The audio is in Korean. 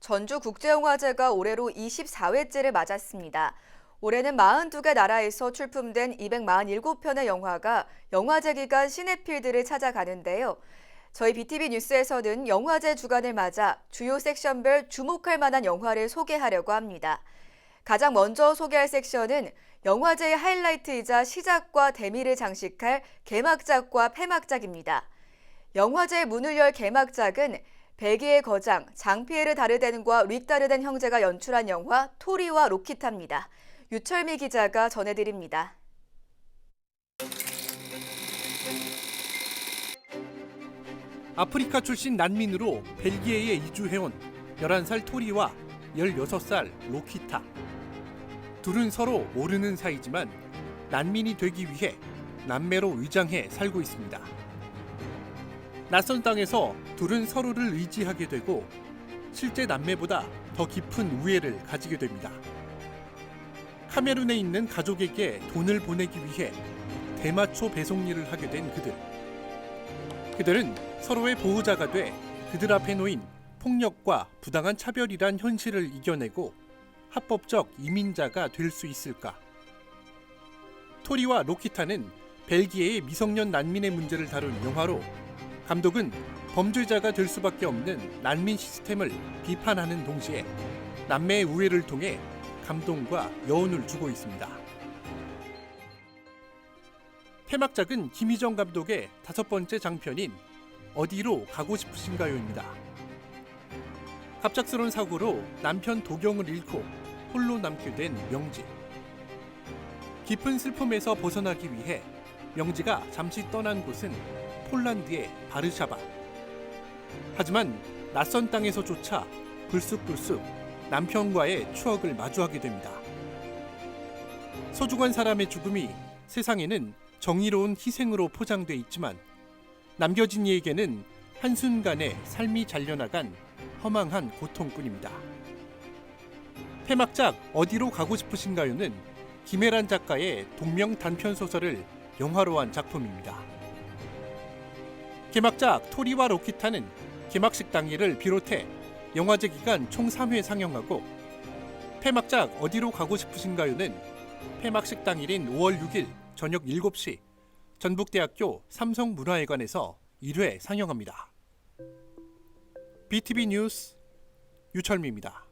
전주국제영화제가 올해로 24회째를 맞았습니다. 올해는 42개 나라에서 출품된 247편의 영화가 영화제 기간 시네필드를 찾아가는데요. 저희 BTV 뉴스에서는 영화제 주간을 맞아 주요 섹션별 주목할 만한 영화를 소개하려고 합니다. 가장 먼저 소개할 섹션은 영화제의 하이라이트이자 시작과 대미를 장식할 개막작과 폐막작입니다. 영화제의 문을 열 개막작은 벨기에 거장 장피에르 다르덴과 릭 다르덴 형제가 연출한 영화 토리와 로키타입니다. 유철미 기자가 전해드립니다. 아프리카 출신 난민으로 벨기에에 이주해온 11살 토리와 16살 로키타. 둘은 서로 모르는 사이지만 난민이 되기 위해 남매로 위장해 살고 있습니다. 낯선 땅에서 둘은 서로를 의지하게 되고 실제 남매보다 더 깊은 우애를 가지게 됩니다. 카메룬에 있는 가족에게 돈을 보내기 위해 대마초 배송 일을 하게 된 그들. 그들은 서로의 보호자가 돼 그들 앞에 놓인 폭력과 부당한 차별이란 현실을 이겨내고 합법적 이민자가 될 수 있을까? 토리와 로키타는 벨기에의 미성년 난민의 문제를 다룬 영화로 감독은 범죄자가 될 수밖에 없는 난민 시스템을 비판하는 동시에 남매의 우애를 통해 감동과 여운을 주고 있습니다. 폐막작은 김희정 감독의 다섯 번째 장편인 어디로 가고 싶으신가요입니다. 갑작스러운 사고로 남편 도경을 잃고 홀로 남게 된 명지. 깊은 슬픔에서 벗어나기 위해 명지가 잠시 떠난 곳은 폴란드의 바르샤바. 하지만 낯선 땅에서조차 불쑥불쑥 남편과의 추억을 마주하게 됩니다. 소중한 사람의 죽음이 세상에는 정의로운 희생으로 포장돼 있지만 남겨진 이에게는 한순간에 삶이 잘려나간 허망한 고통뿐입니다. 폐막작 어디로 가고 싶으신가요는 김혜란 작가의 동명 단편 소설을 영화로 한 작품입니다. 개막작 토리와 로키타는 개막식 당일을 비롯해 영화제 기간 총 3회 상영하고 폐막작 어디로 가고 싶으신가요는 폐막식 당일인 5월 6일 저녁 7시 전북대학교 삼성문화회관에서 1회 상영합니다. BTV 뉴스 유철미입니다.